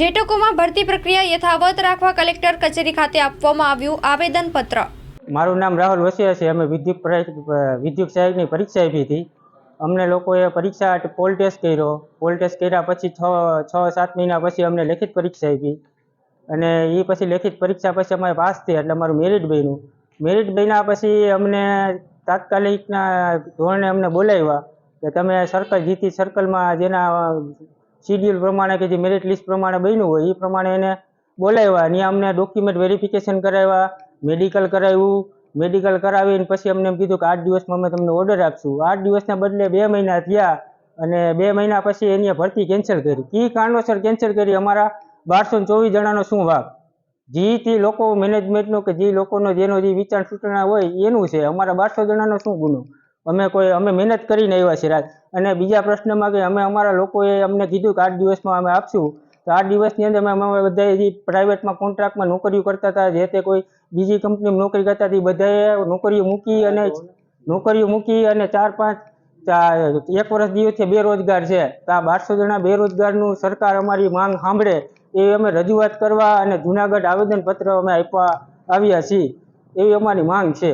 જેટકોમાં ભરતી પ્રક્રિયા યથાવત રાખવા કલેક્ટર કચેરી ખાતે આપવામાં આવ્યું આવેદનપત્ર. મારું નામ રાહુલ વસિયા છે. અમે વિદ્યુત વિદ્યુત સહાયકની પરીક્ષા આપી હતી. અમને લોકોએ પરીક્ષા પોલ ટેસ્ટ કર્યો. પોલ ટેસ્ટ કર્યા પછી છ છ, સાત મહિના પછી અમને લેખિત પરીક્ષા આપી. અને એ પછી લેખિત પરીક્ષા પછી અમારે પાસ થયા એટલે અમારું મેરિટ બન્યું. મેરિટ બન્યા પછી અમને તાત્કાલિકના ધોરણે અમને બોલાવ્યા કે તમે સર્કલ જીતી સર્કલમાં જેના શિડ્યુલ પ્રમાણે કે જે મેરિટ લિસ્ટ પ્રમાણે બન્યું હોય એ પ્રમાણે એને બોલાવ્યા ત્યાં અમને ડોક્યુમેન્ટ વેરિફિકેશન કરાવ્યા મેડિકલ કરાવ્યું. મેડિકલ કરાવીને પછી અમને એમ કીધું કે આઠ દિવસમાં અમે તમને ઓર્ડર આપશું. આઠ દિવસના બદલે બે મહિના થયા અને બે મહિના પછી એની ભરતી કેન્સલ કરી. કી કારણોસર કેન્સલ કરી? અમારા બારસો ચોવીસ જણાનો શું વાક? જે તે લોકો મેનેજમેન્ટનો કે જે લોકોનો જેનો જે વિચાર સૂચના હોય એનું છે. અમારા બારસો જણાનો શું ગુનો? અમે કોઈ, અમે મહેનત કરીને આવ્યા છીએ રાજ અને બીજા પ્રશ્નમાં કે અમે અમારા લોકોએ અમને કીધું કે આઠ દિવસમાં અમે આપશું. તો આઠ દિવસની અંદર અમે અમે બધાએ પ્રાઇવેટમાં કોન્ટ્રાક્ટમાં નોકરીઓ કરતા હતા. જે તે કોઈ બીજી કંપનીમાં નોકરી કરતા હતી બધાએ નોકરીઓ મૂકી અને નોકરીઓ મૂકી અને ચાર, પાંચ એક વર્ષ દિવસથી બેરોજગાર છે. તો આ બારસો જણા બેરોજગારનું સરકાર અમારી માંગ સાંભળે એ અમે રજૂઆત કરવા અને જુનાગઢ આવેદનપત્ર અમે આપવા આવ્યા છીએ. એવી અમારી માંગ છે.